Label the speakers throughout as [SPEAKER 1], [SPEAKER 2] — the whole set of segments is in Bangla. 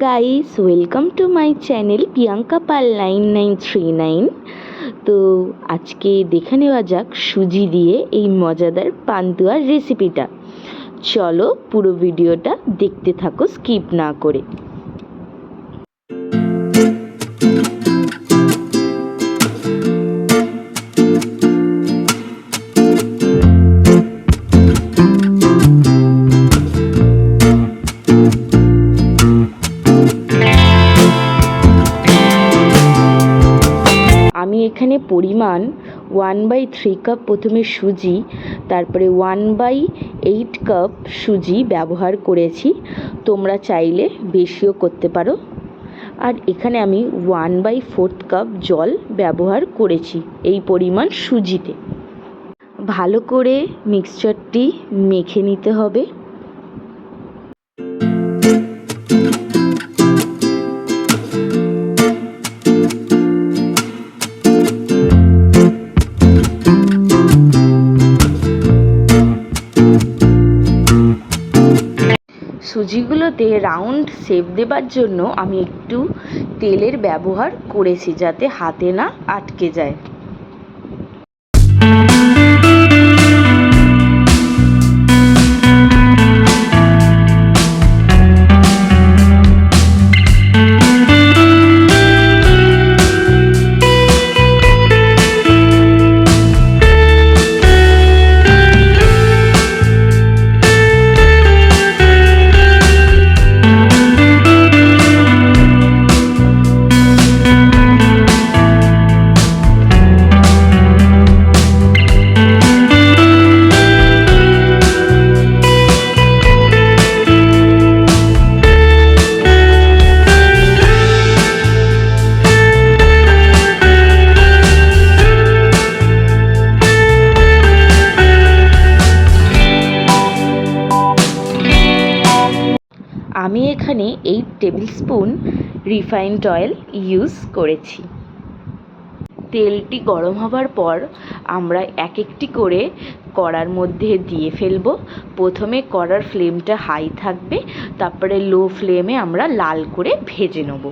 [SPEAKER 1] Guys welcome to my channel Priyanka Pal nine nine three nine তো আজকে দেখে নেওয়া যাক সুজি দিয়ে এই মজাদার পান্তুয়ার রেসিপিটা চলো পুরো ভিডিওটা দেখতে থাকো স্কিপ না করে। পরিমাণ ওয়ান বাই থ্রি কাপ প্রথমে সুজি, তারপরে ওয়ান বাই এইট কাপ সুজি ব্যবহার করেছি। তোমরা চাইলে বেশিও করতে পারো। আর এখানে আমি ওয়ান বাই ফোর্থ কাপ জল ব্যবহার করেছি এই পরিমাণ সুজিতে। ভালো করে মিক্সচারটি মেখে নিতে হবে। সুজিগুলোতে রাউন্ড শেপ দেবার জন্য আমি একটু তেলের ব্যবহার করেছি যাতে হাতে না আটকে যায়। আমি এখানে eight tablespoon refined oil use করেছি। তেলটি গরম হবার পর আমরা এক একটি করে কড়ার মধ্যে দিয়ে ফেলব। প্রথমে কড়ার ফ্লেমটা হাই থাকবে, তারপরে লো ফ্লেমে আমরা লাল করে ভেজে নেব।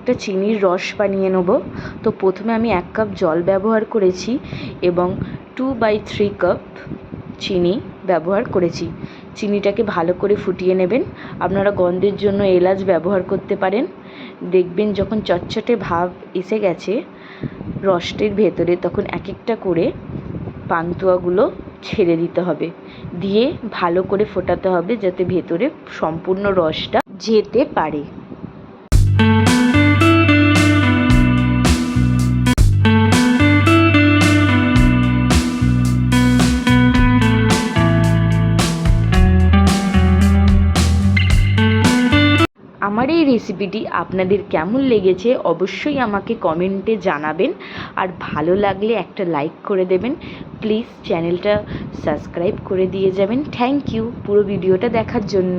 [SPEAKER 1] একটা চিনির রস বানিয়ে নেব। তো প্রথমে আমি এক কাপ জল ব্যবহার করেছি এবং টু বাই থ্রি কাপ চিনি ব্যবহার করেছি। চিনিটাকে ভালো করে ফুটিয়ে নেবেন। আপনারা গন্ধের জন্য এলাচ ব্যবহার করতে পারেন। দেখবেন যখন চটচটে ভাব এসে গেছে রসটির ভেতরে, তখন এক একটা করে পান্তুয়াগুলো ছেড়ে দিতে হবে। দিয়ে ভালো করে ফোটাতে হবে যাতে ভেতরে সম্পূর্ণ রসটা যেতে পারে। আমার এই রেসিপিটি আপনাদের কেমন লেগেছে অবশ্যই আমাকে কমেন্টে জানাবেন। আর ভালো লাগলে একটা লাইক করে দেবেন। প্লিজ চ্যানেলটা সাবস্ক্রাইব করে দিয়ে যাবেন। থ্যাংক ইউ পুরো ভিডিওটা দেখার জন্য।